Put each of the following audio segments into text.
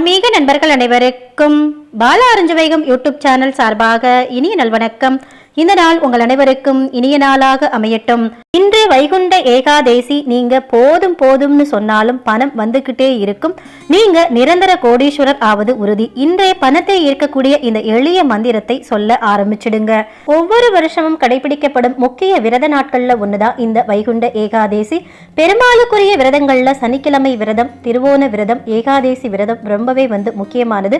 ஆன்மீக நண்பர்கள் அனைவருக்கும் பால அரஞ்சவைகம் யூடியூப் சேனல் சார்பாக இனிய நல்வணக்கம். இந்த நாள் உங்கள் அனைவருக்கும் இனிய நாளாக அமையட்டும். இன்று வைகுண்ட ஏகாதேசி நீங்க போதும் போதும்னு சொன்னாலும் பணம் வந்துகிட்டே இருக்கும். நீங்க நிரந்தர கோடீஸ்வரர் ஆவது உறுதி. இன்றைய பணத்தை ஈர்க்கக்கூடிய இந்த எளிய மந்திரத்தை சொல்ல ஆரம்பிச்சிடுங்க. ஒவ்வொரு வருஷமும் கடைபிடிக்கப்படும் முக்கிய விரத நாட்கள்ல ஒண்ணுதான் இந்த வைகுண்ட ஏகாதேசி. பெரும்பாலுக்குரிய விரதங்கள்ல சனிக்கிழமை விரதம் திருவோண விரதம் ஏகாதேசி விரதம் ரொம்பவே வந்து முக்கியமானது.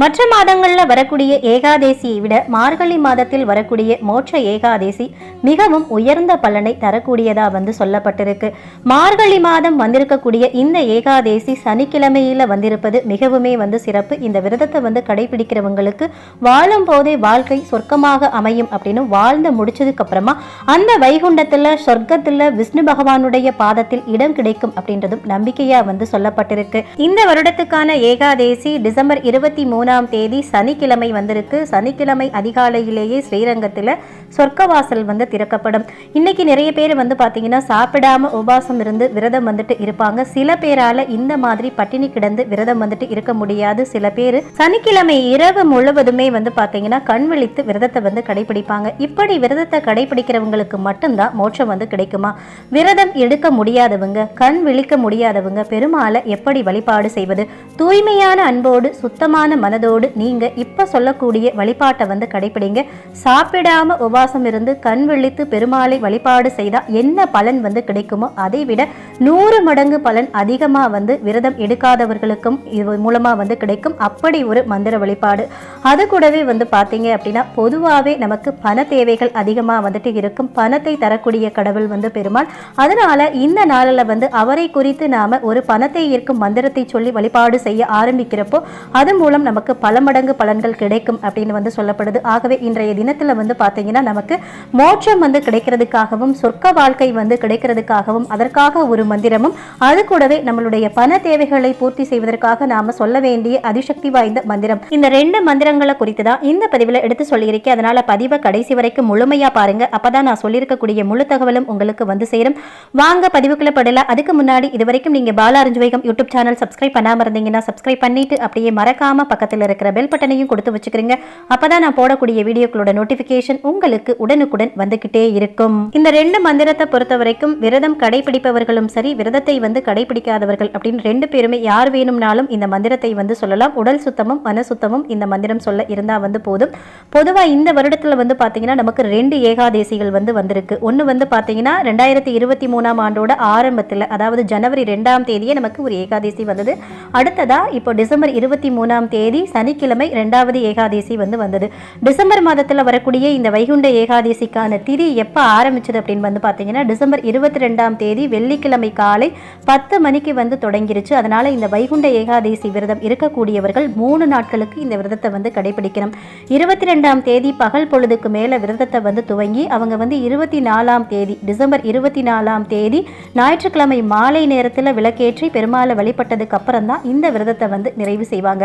மற்ற மாதங்கள்ல வரக்கூடிய ஏகாதேசியை விட மார்கழி மாதத்தில் வரக்கூடிய மோட்ச ஏகாதேசி மிகவும் உயர்ந்த பலனை தரக்கூடியதா வந்து சொல்லப்பட்டிருக்கு. மார்கழி மாதம் வந்திருக்கக்கூடிய இந்த ஏகாதேசி சனிக்கிழமையில வந்திருப்பது மிகவுமே வந்து சிறப்பு. இந்த விரதத்தை வந்து கடைபிடிக்கிறவங்களுக்கு வாழும் போதே வாழ்க்கை சொர்க்கமாக அமையும் அப்படின்னு வாழ்ந்து முடிச்சதுக்கு அப்புறமா அந்த வைகுண்டத்துல சொர்க்கத்துல விஷ்ணு பகவானுடைய பாதத்தில் இடம் கிடைக்கும் அப்படின்றதும் நம்பிக்கையா வந்து சொல்லப்பட்டிருக்கு. இந்த வருடத்துக்கான ஏகாதேசி டிசம்பர் இருபத்தி மூணு மூணாம் தேதி சனிக்கிழமை வந்திருக்கு. சனிக்கிழமை அதிகாலையிலேயே ஸ்ரீரங்கத்தில் சொர்க்கவாசல் வந்து திறக்கப்படும். இன்னைக்கு நிறைய பேர் வந்து பார்த்தீங்கன்னா சாப்பிடாம உபாசம் இருந்து விரதம் வந்துட்டு இருப்பாங்க. சில பேரால இந்த மாதிரி பட்டினி கிடந்து விரதம் வந்துட்டு இருக்க முடியாது. சில பேர் சனிக்கிழமை இரவு முழுவதுமே வந்து பார்த்தீங்கன்னா கண் விழித்து விரதத்தை வந்து கடைபிடிப்பாங்க. இப்படி விரதத்தை கடைபிடிக்கிறவங்களுக்கு மட்டும்தான் மோட்சம் வந்து கிடைக்குமா? விரதம் எடுக்க முடியாதவங்க கண் விழிக்க முடியாதவங்க பெருமாளை எப்படி வழிபாடு செய்வது? தூய்மையான அன்போடு சுத்தமான மன மனதோடு நீங்க இப்போ சொல்லக்கூடிய வழிபாட்டை வந்து கடைபிடிங்க சாப்பிடாம உபவாசம் இருந்து கண் விழித்து பெருமாளை வழிபாடு செய்தால் என்ன பலன் வந்து கிடைக்குமோ அதை விட நூறு மடங்கு பலன் அதிகமாக வந்து விரதம் எடுக்காதவர்களுக்கும் இது மூலமாக வந்து கிடைக்கும். அப்படி ஒரு மந்திர வழிபாடு. அது கூடவே வந்து பார்த்தீங்க அப்படின்னா பொதுவாகவே நமக்கு பண தேவைகள் அதிகமாக வந்துட்டு இருக்கும். பணத்தை தரக்கூடிய கடவுள் வந்து பெருமாள். அதனால இந்த நாளில் வந்து அவரை குறித்து நாம ஒரு பணத்தை ஈர்க்கும் மந்திரத்தை சொல்லி வழிபாடு செய்ய ஆரம்பிக்கிறப்போ அது மூலம் நமக்கு நமக்கு பல மடங்கு பலன்கள் கிடைக்கும் அப்படின்னு வந்து சொல்லப்படுது. ஆகவே இன்றைய தினத்தில் வந்து பார்த்தீங்கன்னா நமக்கு மோட்சம் வந்து கிடைக்கிறதுக்காகவும் சொர்க்க வாழ்க்கை வந்து கிடைக்கிறதுக்காகவும் அதற்காக ஒரு மந்திரமும் அது கூடவே நம்மளுடைய பண தேவைகளை பூர்த்தி செய்வதற்காக நாம சொல்ல வேண்டிய அதிசக்தி வாய்ந்த மந்திரம். இந்த ரெண்டு மந்திரங்களை குறித்து தான் இந்த பதிவில் எடுத்து சொல்லியிருக்கேன். அதனால பதிவை கடைசி வரைக்கும் முழுமையா பாருங்க. அப்பதான் நான் சொல்லியிருக்கக்கூடிய முழு தகவலும் உங்களுக்கு வந்து சேரும். வாங்க பதிவுக்குள்ள படல அதுக்கு முன்னாடி இது வரைக்கும் நீங்க பாலாரஞ்சு வேகம் யூடியூப் சேனல் சப்ஸ்கிரைப் பண்ணாம இருந்தீங்கன்னா சப்ஸ்கிரைப் பண்ணிட்டு அப்படியே மறக்காம பக்கத்தில் பக்கத்தில் இருக்கிற பெல் பட்டனையும் கொடுத்து வச்சுக்கிறீங்க. அப்பதான் நான் போடக்கூடிய வீடியோக்களோட நோட்டிபிகேஷன் உங்களுக்கு உடனுக்குடன் வந்துகிட்டே இருக்கும். இந்த ரெண்டு மந்திரத்தை பொறுத்த வரைக்கும் விரதம் கடைபிடிப்பவர்களும் சரி விரதத்தை வந்து கடைபிடிக்காதவர்கள் அப்படின்னு ரெண்டு பேருமே யார் வேணும்னாலும் இந்த மந்திரத்தை வந்து சொல்லலாம். உடல் சுத்தமும் மன சுத்தமும் இந்த மந்திரம் சொல்ல இருந்தா வந்து போதும். பொதுவா இந்த வருடத்துல வந்து பாத்தீங்கன்னா நமக்கு ரெண்டு ஏகாதேசிகள் வந்து வந்திருக்கு. ஒன்னு வந்து பாத்தீங்கன்னா ரெண்டாயிரத்தி இருபத்தி மூணாம் ஆண்டோட ஆரம்பத்தில் அதாவது ஜனவரி ரெண்டாம் தேதியே நமக்கு ஒரு ஏகாதேசி வந்தது. அடுத்ததா இப்போ டிசம்பர் இருபத்தி மூணாம் தேதி தேதி சனிக்கிழமை ரெண்டாவது ஏகாதேசி வந்து வந்தது. டிசம்பர் மாதத்தில் வரக்கூடிய இந்த வைகுண்ட ஏகாதேசிக்கான திதி எப்போ ஆரம்பிச்சது அப்படின்னு வந்து பார்த்தீங்கன்னா டிசம்பர் இருபத்தி ரெண்டாம் தேதி வெள்ளிக்கிழமை காலை பத்து மணிக்கு வந்து தொடங்கிருச்சு. அதனால இந்த வைகுண்ட ஏகாதேசி விரதம் இருக்கக்கூடியவர்கள் மூணு நாட்களுக்கு இந்த விரதத்தை வந்து கடைபிடிக்கணும். இருபத்தி ரெண்டாம் தேதி பகல் பொழுதுக்கு மேலே விரதத்தை வந்து துவங்கி அவங்க வந்து இருபத்தி நாலாம் தேதி டிசம்பர் இருபத்தி நாலாம் தேதி ஞாயிற்றுக்கிழமை மாலை நேரத்தில் விளக்கேற்றி பெருமாளை வழிபட்டதுக்கு அப்புறம் தான் இந்த விரதத்தை வந்து நிறைவு செய்வாங்க.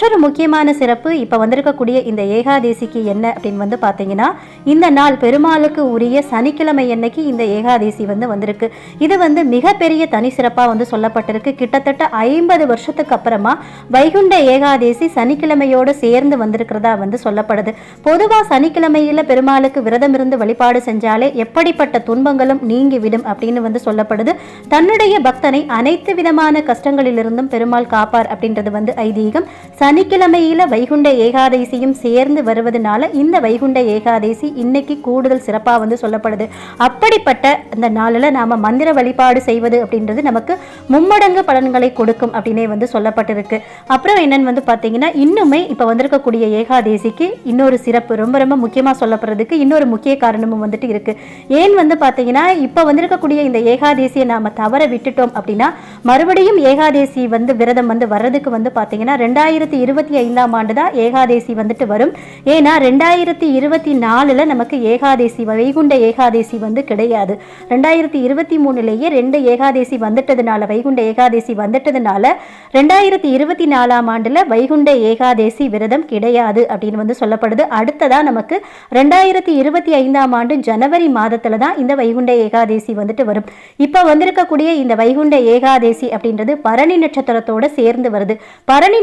மற்றொரு முக்கியமான சிறப்பு இப்போ வந்திருக்கக்கூடிய இந்த ஏகாதேசிக்கு என்ன அப்படின்னு வந்து பார்த்தீங்கன்னா இந்த நாள் பெருமாளுக்கு உரிய சனிக்கிழமை அன்னைக்கு இந்த ஏகாதேசி வந்து வந்திருக்கு. இது வந்து மிகப்பெரிய தனி சிறப்பாக வந்து சொல்லப்பட்டிருக்கு. கிட்டத்தட்ட ஐம்பது வருஷத்துக்கு அப்புறமா வைகுண்ட ஏகாதேசி சனிக்கிழமையோடு சேர்ந்து வந்திருக்கிறதா வந்து சொல்லப்படுது. பொதுவாக சனிக்கிழமையில் பெருமாளுக்கு விரதம் இருந்து வழிபாடு செஞ்சாலே எப்படிப்பட்ட துன்பங்களும் நீங்கிவிடும் அப்படின்னு வந்து சொல்லப்படுது. தன்னுடைய பக்தனை அனைத்து விதமான கஷ்டங்களிலிருந்தும் பெருமாள் காப்பார் அப்படின்றது வந்து ஐதீகம். சனிக்கிழமையில வைகுண்ட ஏகாதேசியும் சேர்ந்து வருவதனால இந்த வைகுண்ட ஏகாதேசி இன்னைக்கு கூடுதல் சிறப்பாக வந்து சொல்லப்படுது. அப்படிப்பட்ட இந்த நாளில் நாம மந்திர வழிபாடு செய்வது அப்படின்றது நமக்கு மும்மடங்கு பலன்களை கொடுக்கும் அப்படின்னே வந்து சொல்லப்பட்டிருக்கு. அப்புறம் என்னன்னு வந்து பார்த்தீங்கன்னா இன்னுமே இப்போ வந்திருக்கக்கூடிய ஏகாதேசிக்கு இன்னொரு சிறப்பு ரொம்ப ரொம்ப முக்கியமாக சொல்லப்படுறதுக்கு இன்னொரு முக்கிய காரணமும் வந்துட்டு இருக்கு. ஏன் வந்து பார்த்தீங்கன்னா இப்போ வந்திருக்கக்கூடிய இந்த ஏகாதேசியை நாம தவற விட்டுட்டோம் அப்படின்னா மறுபடியும் ஏகாதேசி வந்து விரதம் வந்து வர்றதுக்கு வந்து பார்த்தீங்கன்னா ரெண்டாயிரத்தி இருபத்தி ஐந்தாம் ஆண்டு தான் ஏகாதேசி வந்துட்டு வரும். ஏன்னா ரெண்டாயிரத்தி இருபத்தி நாலில் நமக்கு ஏகாதேசி வைகுண்ட ஏகாதேசி வந்து கிடையாது. ரெண்டாயிரத்தி இருபத்தி மூணுலேயே ரெண்டு ஏகாதேசி வந்துட்டதுனால வைகுண்ட ஏகாதேசி வந்துட்டதுனால ரெண்டாயிரத்தி இருபத்தி நாலாம் ஆண்டில் வைகுண்ட ஏகாதேசி விரதம் கிடையாது அப்படின்னு வந்து சொல்லப்படுது. அடுத்ததாக நமக்கு ரெண்டாயிரத்தி இருபத்தி ஐந்தாம் ஆண்டு ஜனவரி மாதத்தில் தான் இந்த வைகுண்ட ஏகாதேசி வந்துட்டு வரும். இப்போ வந்திருக்கக்கூடிய இந்த வைகுண்ட ஏகாதேசி அப்படின்றது பரணி நட்சத்திரத்தோடு சேர்ந்து வருது. பரணி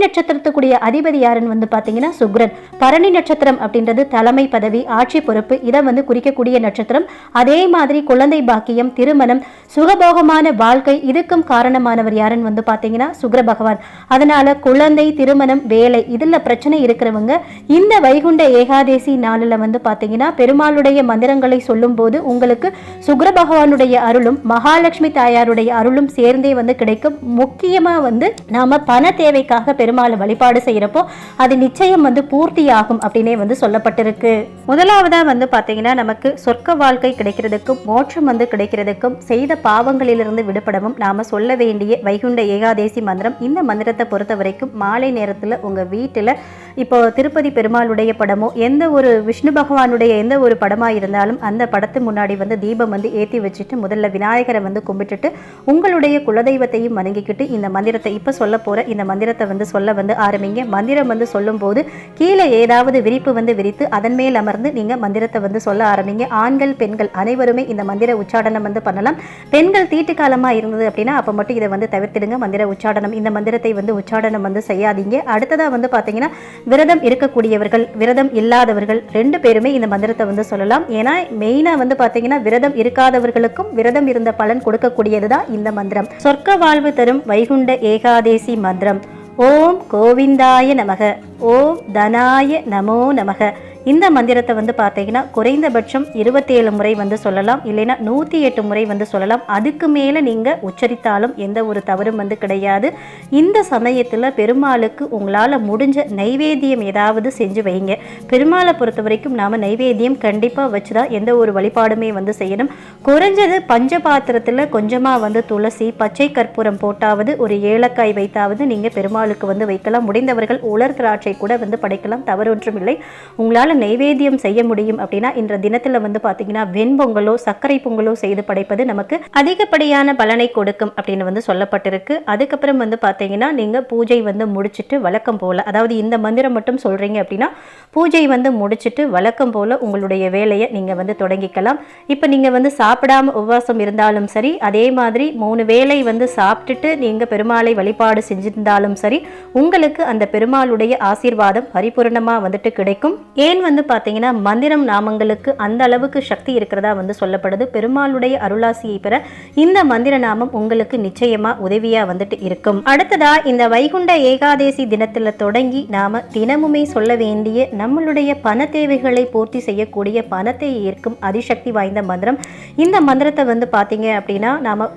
நட்சத்திரத்துக்குரிய அதிபதி யாருன்னு வந்து பார்த்தீங்கன்னா சுக்ரன். பரணி நட்சத்திரம் அப்படின்றது தலைமை பதவி ஆட்சி பொறுப்பு இதை வந்து குறிக்கக்கூடிய நட்சத்திரம். அதே மாதிரி குழந்தை பாக்கியம் திருமணம் சுகபோகமான வாழ்க்கை இதுக்கும் காரணமானவர் யாருன்னு வந்து பார்த்தீங்கன்னா சுக்ர பகவான். அதனால குழந்தை திருமணம் வேலை இதில் பிரச்சனை இருக்கிறவங்க இந்த வைகுண்ட ஏகாதேசி நாளில் வந்து பார்த்தீங்கன்னா பெருமாளுடைய மந்திரங்களை சொல்லும் போது உங்களுக்கு சுக்ர பகவானுடைய அருளும் மகாலட்சுமி தாயாருடைய அருளும் சேர்ந்தே வந்து கிடைக்கும். முக்கியமாக வந்து நாம பண தேவைக்காக பெருமாளை வழிபாடு செய்கிறப்போ அது நிச்சயம் வந்து பூர்த்தியாகும் அப்படின்னே வந்து சொல்லப்பட்டிருக்கு. முதலாவதாக வந்து பார்த்தீங்கன்னா நமக்கு சொர்க்க வாழ்க்கை கிடைக்கிறதுக்கும் மோட்சம் வந்து கிடைக்கிறதுக்கும் செய்த பாவங்களிலிருந்து விடுபடவும் நாம் சொல்ல வேண்டிய வைகுண்ட ஏகாதேசி மந்திரம் இந்த மந்திரத்தை பொறுத்த வரைக்கும் மாலை நேரத்தில் உங்கள் வீட்டில் இப்போ திருப்பதி பெருமாளுடைய படமோ எந்த ஒரு விஷ்ணு பகவானுடைய எந்த ஒரு படமாக இருந்தாலும் அந்த படத்து முன்னாடி வந்து தீபம் வந்து ஏற்றி வச்சுட்டு முதல்ல விநாயகரை வந்து கும்பிட்டுட்டு உங்களுடைய குலதெய்வத்தையும் வணங்கிக்கிட்டு இந்த மந்திரத்தை இப்போ சொல்ல போகிற இந்த மந்திரத்தை வந்து சொல்ல வந்து ஆரம்பி நீங்கள் மந்திரம் வந்து சொல்லும்போது கீழே ஏதாவது விரிப்பு வந்து விரித்து அதன் மேல் அமர்ந்து நீங்கள் மந்திரத்தை வந்து சொல்ல ஆரம்பிங்க. ஆண்கள் பெண்கள் அனைவருமே இந்த மந்திர உச்சாடனம் வந்து பண்ணலாம். பெண்கள் தீட்டு காலமாக இருந்தது அப்படின்னா அப்போ மட்டும் இதை வந்து தவிர்த்திடுங்க. மந்திர உச்சாடனம் இந்த மந்திரத்தை வந்து உச்சாடனம் வந்து செய்யாதீங்க. அடுத்ததாக வந்து பார்த்தீங்கன்னா விரதம் இருக்கக்கூடியவர்கள் விரதம் இல்லாதவர்கள் ரெண்டு பேருமே இந்த மந்திரத்தை வந்து சொல்லலாம். ஏன்னா மெயினாக வந்து பார்த்தீங்கன்னா விரதம் இருக்காதவர்களுக்கும் விரதம் இருந்த பலன் கொடுக்கக்கூடியது தான் இந்த மந்திரம். சொர்க்க வாழ்வு தரும் வைகுண்ட ஏகாதேசி மந்திரம். ஓம் கோவிந்தாய நமக. ஓம் தனாய நமோ நமக. இந்த மந்திரத்தை வந்து பார்த்தீங்கன்னா குறைந்தபட்சம் இருபத்தேழு முறை வந்து சொல்லலாம். இல்லைன்னா நூற்றி எட்டு முறை வந்து சொல்லலாம். அதுக்கு மேலே நீங்கள் உச்சரித்தாலும் எந்த ஒரு தவறும் வந்து கிடையாது. இந்த சமயத்தில் பெருமாளுக்கு உங்களால் முடிஞ்ச நைவேத்தியம் ஏதாவது செஞ்சு வைங்க. பெருமாளை பொறுத்த வரைக்கும் நாம் நைவேத்தியம் கண்டிப்பாக வச்சு தான் எந்த ஒரு வழிபாடுமே வந்து செய்யணும். குறைஞ்சது பஞ்ச பாத்திரத்தில் கொஞ்சமாக வந்து துளசி பச்சை கற்பூரம் போட்டாவது ஒரு ஏலக்காய் வைத்தாவது நீங்கள் பெருமாளுக்கு வந்து வைக்கலாம். முடிந்தவர்கள் உலர் திராட்சை கூட வந்து படைக்கலாம். தவறு ஒன்றும் இல்லை. உங்களால் நைவேத்தியம் செய்ய முடியும் அப்படின்னா இன்ற தினத்தில் வந்து பார்த்தீங்கன்னா வெண்பொங்கலோ சர்க்கரை பொங்கலோ செய்து படைப்பது நமக்கு அதிகப்படியான பலனை கொடுக்கும் அப்படின்னு வந்து சொல்லப்பட்டிருக்கு. அதுக்கப்புறம் வந்து பார்த்தீங்கன்னா நீங்கள் பூஜை வந்து முடிச்சுட்டு வழக்கம் போல் அதாவது இந்த மந்திரம் மட்டும் சொல்கிறீங்க அப்படின்னா பூஜை வந்து முடிச்சுட்டு வழக்கம் போல் உங்களுடைய வேலையை நீங்கள் வந்து தொடங்கிக்கலாம். இப்போ நீங்கள் வந்து சாப்பிடாம உபவாசம் இருந்தாலும் சரி அதே மாதிரி மூணு வேலை வந்து சாப்பிட்டுட்டு நீங்கள் பெருமாளை வழிபாடு செஞ்சிருந்தாலும் சரி உங்களுக்கு அந்த பெருமாளுடைய ஆசீர்வாதம் பரிபூரணமாக வந்துட்டு கிடைக்கும். ஏன் வந்து பார்த்தீங்கன்னா மந்திரம் நாமங்களுக்கு அந்த அளவுக்கு சக்தி இருக்கிறதா வந்து சொல்லப்படுது. பெருமாளுடைய அருளாசியை பெற இந்த மந்திர நாமம் உங்களுக்கு நிச்சயமா உதவியா வந்துட்டு இருக்கும். அடுத்ததா இந்த வைகுண்ட ஏகாதேசி தினத்துல தொடங்கி நாம தினமுமே சொல்ல வேண்டிய நம்மளுடைய பண தேவைகளை பூர்த்தி செய்யக்கூடிய பணத்தை ஈர்க்கும் அதிசக்தி வாய்ந்த மந்திரம். இந்த மந்திரத்தை வந்து பார்த்தீங்க அப்படின்னா நாம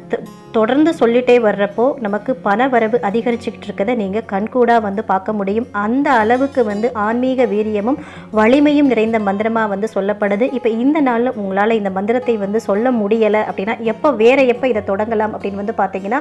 தொடர்ந்து சொல்லிட்டே வர்றப்போ நமக்கு பண வரவு அதிகரிச்சுக்கிட்டு இருக்கதை நீங்கள் கண்கூடாக வந்து பார்க்க முடியும். அந்த அளவுக்கு வந்து ஆன்மீக வீரியமும் வலிமையும் நிறைந்த மந்திரமாக வந்து சொல்லப்படுது. இப்போ இந்த நாளில் உங்களால் இந்த மந்திரத்தை வந்து சொல்ல முடியலை அப்படின்னா எப்போ வேற எப்போ இதை தொடங்கலாம் அப்படின்னு வந்து பார்த்தீங்கன்னா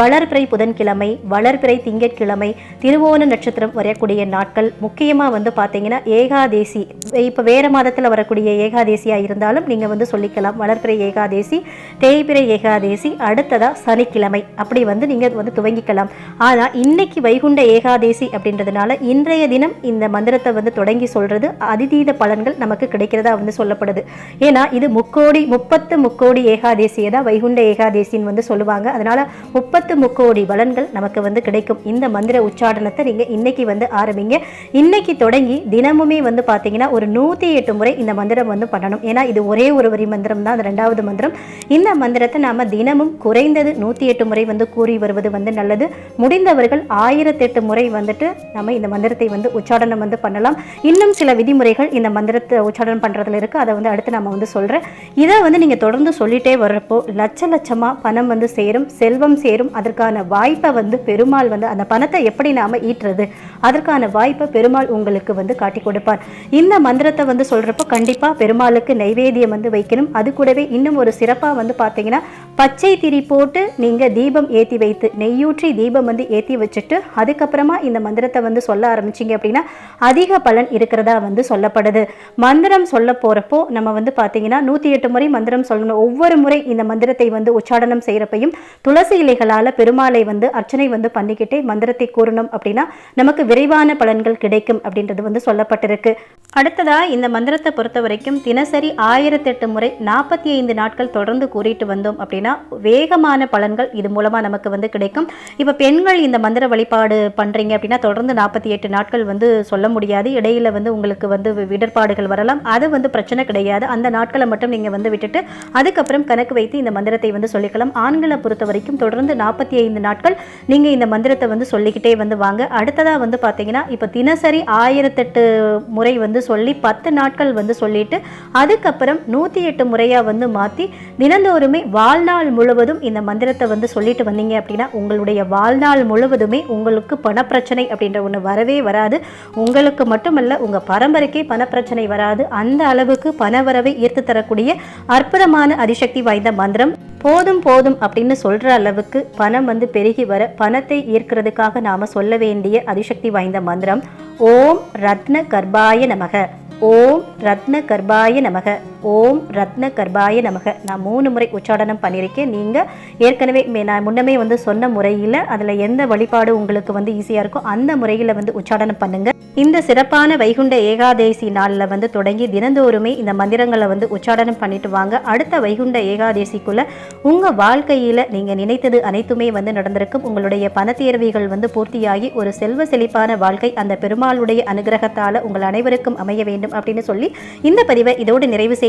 வளர்பிறை புதன்கிழமை வளர்பிறை திங்கட்கிழமை திருவோண நட்சத்திரம் வரக்கூடிய நாட்கள் முக்கியமாக வந்து பார்த்தீங்கன்னா ஏகாதேசி. இப்போ வேறு மாதத்தில் வரக்கூடிய ஏகாதேசியாக இருந்தாலும் நீங்கள் வந்து சொல்லிக்கலாம். வளர்பிறை ஏகாதேசி தேய்பிறை ஏகாதேசி அடுத்ததாக சனிக்கிழமை. அப்படி வந்து நீங்கள் வந்து துவங்கிக்கலாம். ஆனால் இன்னைக்கு வைகுண்ட ஏகாதேசி அப்படின்றதுனால இன்றைய தினம் இந்த மந்திரத்தை வந்து தொடங்கி சொல்றது அதிதீத பலன்கள் நமக்கு கிடைக்கிறதா வந்து சொல்லப்படுது. ஏன்னா இது முக்கோடி முப்பத்து முக்கோடி ஏகாதேசியை தான் வைகுண்ட ஏகாதேசின்னு வந்து சொல்லுவாங்க. அதனால முப்பத்து முக்கோடி பலன்கள் நமக்கு வந்து கிடைக்கும். இந்த மந்திர உச்சாடனத்தை நீங்க இன்னைக்கு வந்து ஆரம்பிங்க. இன்னைக்கு தொடங்கி தினமுமே வந்து பார்த்தீங்கன்னா ஒரு நூற்றி எட்டு முறை இந்த மந்திரம் வந்து பண்ணணும். ஏன்னா இது ஒரே ஒரு வரி மந்திரம் தான் ரெண்டாவது மந்திரம். இந்த மந்திரத்தை நாம தினமும் குறைந்த குறைந்தது நூற்றி எட்டு முறை வந்து கூறி வருவது வந்து நல்லது. முடிந்தவர்கள் ஆயிரத்தெட்டு முறை வந்துட்டு நம்ம இந்த மந்திரத்தை வந்து உச்சாடனம் வந்து பண்ணலாம். இன்னும் சில விதிமுறைகள் இந்த மந்திரத்தை உச்சாடனம் பண்ணுறதுல இருக்குது அதை வந்து அடுத்து நம்ம வந்து சொல்கிறேன் இதை வந்து நீங்கள் தொடர்ந்து சொல்லிட்டே வர்றப்போ லட்ச லட்சமாக பணம் வந்து சேரும் செல்வம் சேரும். அதற்கான வாய்ப்பை வந்து பெருமாள் வந்து அந்த பணத்தை எப்படி நாம் ஈட்டுறது? அதற்கான வாய்ப்பை பெருமாள் உங்களுக்கு வந்து காட்டி கொடுப்பார். இந்த மந்திரத்தை வந்து சொல்கிறப்போ கண்டிப்பாக பெருமாளுக்கு நைவேத்தியம் வந்து வைக்கணும். அது கூடவே இன்னும் ஒரு சிறப்பாக வந்து பார்த்தீங்கன்னா பச்சை திரி போட்டு போட்டு நீங்கள் தீபம் ஏற்றி வைத்து நெய்யூற்றி தீபம் வந்து ஏற்றி வச்சுட்டு அதுக்கப்புறமா இந்த மந்திரத்தை வந்து சொல்ல ஆரம்பிச்சிங்க அப்படின்னா அதிக பலன் இருக்கிறதா வந்து சொல்லப்படுது. மந்திரம் சொல்ல போகிறப்போ நம்ம வந்து பார்த்தீங்கன்னா நூற்றி எட்டு முறை மந்திரம் சொல்லணும். ஒவ்வொரு முறை இந்த மந்திரத்தை வந்து உச்சாடனம் செய்கிறப்பையும் துளசி இலைகளால் பெருமாளை வந்து அர்ச்சனை வந்து பண்ணிக்கிட்டே மந்திரத்தை கூறணும் அப்படின்னா நமக்கு விரைவான பலன்கள் கிடைக்கும் அப்படின்றது வந்து சொல்லப்பட்டிருக்கு. அடுத்ததா இந்த மந்திரத்தை பொறுத்த வரைக்கும் தினசரி ஆயிரத்தெட்டு முறை நாற்பத்தி ஐந்து நாட்கள் தொடர்ந்து கூறிட்டு வந்தோம் அப்படின்னா வேகமான பலன்கள் இது மூலமாக நமக்கு வந்து கிடைக்கும். இப்போ பெண்கள் இந்த மந்திர வழிபாடு பண்ணுறீங்க அப்படின்னா தொடர்ந்து நாற்பத்தி எட்டு நாட்கள் வந்து சொல்ல முடியாது. இடையில வந்து உங்களுக்கு வந்து இடர்பாடுகள் வரலாம். அது வந்து பிரச்சனை கிடையாது. அந்த நாட்களை மட்டும் நீங்கள் வந்து விட்டுட்டு அதுக்கப்புறம் கணக்கு வைத்து இந்த மந்திரத்தை வந்து சொல்லிக்கலாம். ஆண்களை பொறுத்த வரைக்கும் தொடர்ந்து நாற்பத்தி ஐந்து நாட்கள் நீங்கள் இந்த மந்திரத்தை வந்து சொல்லிக்கிட்டே வந்து வாங்க. அடுத்ததாக வந்து பார்த்தீங்கன்னா இப்போ தினசரி ஆயிரத்தெட்டு முறை வந்து சொல்லி பத்து நாட்கள் வந்து சொல்லிட்டு அதுக்கப்புறம் நூற்றி எட்டு முறையாக வந்து மாற்றி தினந்தோறுமே வாழ்நாள் முழுவதும் இந்த மந்திரத்தை வந்து சொல்லிட்டு வந்தீங்க அப்படின்னா உங்களுடைய வாழ்நாள் முழுவதுமே உங்களுக்கு பணப்பிரச்சனை அப்படின்ற ஒன்று வரவே வராது. உங்களுக்கு மட்டுமல்ல உங்கள் பரம்பரைக்கே பணப்பிரச்சனை வராது. அந்த அளவுக்கு பணவரவை ஈர்த்து தரக்கூடிய அற்புதமான அதிசக்தி வாய்ந்த மந்திரம். போதும் போதும் அப்படின்னு சொல்கிற அளவுக்கு பணம் வந்து பெருகி வர பணத்தை ஈர்க்கிறதுக்காக நாம் சொல்ல வேண்டிய அதிசக்தி வாய்ந்த மந்திரம். ஓம் ரத்ன கர்பாய நமக. ஓம் ரத்ன கர்பாய நமக. ஓம் ரத்ன கர்பாய நமக. நான் மூணு முறை உச்சாடனம் பண்ணியிருக்கேன். நீங்கள் ஏற்கனவே நான் முன்னமே வந்து சொன்ன முறையில் அதில் எந்த வழிபாடு உங்களுக்கு வந்து ஈஸியாக இருக்கோ அந்த முறையில் வந்து உச்சாடனம் பண்ணுங்க. இந்த சிறப்பான வைகுண்ட ஏகாதேசி நாளில் வந்து தொடங்கி தினந்தோறுமே இந்த மந்திரங்களை வந்து உச்சாடனம் பண்ணிட்டு வாங்க. அடுத்த வைகுண்ட ஏகாதேசிக்குள்ளே உங்கள் வாழ்க்கையில் நீங்கள் நினைத்தது அனைத்துமே வந்து நடந்திருக்கும். உங்களுடைய பணத்தேர்வைகள் வந்து பூர்த்தியாகி ஒரு செல்வ செழிப்பான வாழ்க்கை அந்த பெருமாளுடைய அனுகிரகத்தால் உங்கள் அனைவருக்கும் அமைய வேண்டும் அப்படின்னு சொல்லி இந்த பதிவை இதோடு நிறைவு செய்ய